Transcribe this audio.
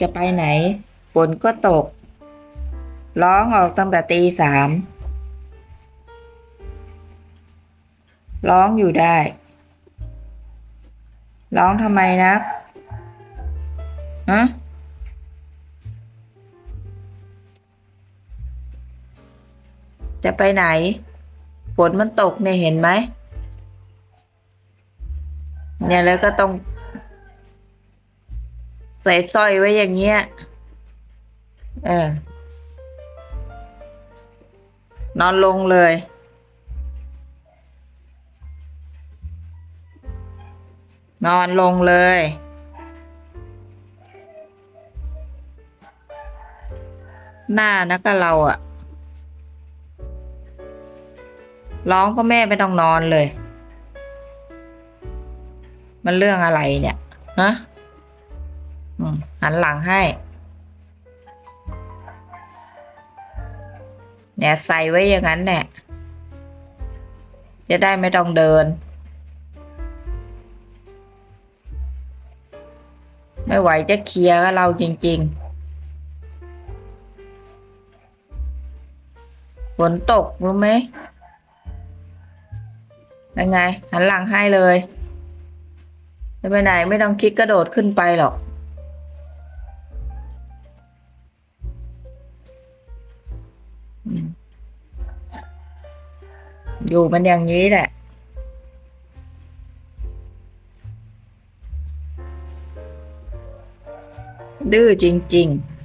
จะไปไหนฝนก็ตก ร้องออกตั้งแต่ตีสามร้องอยู่ได้ ร้องทำไมนะฮะจะไปไหน ฝนมันตกเนี่ยเห็นไหมเนี่ยแล้วก็ต้อง ใส่สร้อยไว้อย่างเงี้ยเออนอนลงเลย นอนลงเลย หน้านะก็เราอะร้องก็แม่ไม่ต้องนอนเลย มันเรื่องอะไรเนี่ย ฮะ หันหลังให้ เนี่ยใส่ไว้อย่างนั้นเนี่ยจะได้ไม่ต้องเดิน ไม่ไหวจะเคลียร์กับเราจริง ๆ ฝนตกรู้ไหมยังไง หันหลังให้เลยจะไปไหนไม่ต้องคิดกระโดดขึ้นไปหรอก อยู่มันอย่างนี้แหละ ดื้อจริง ๆ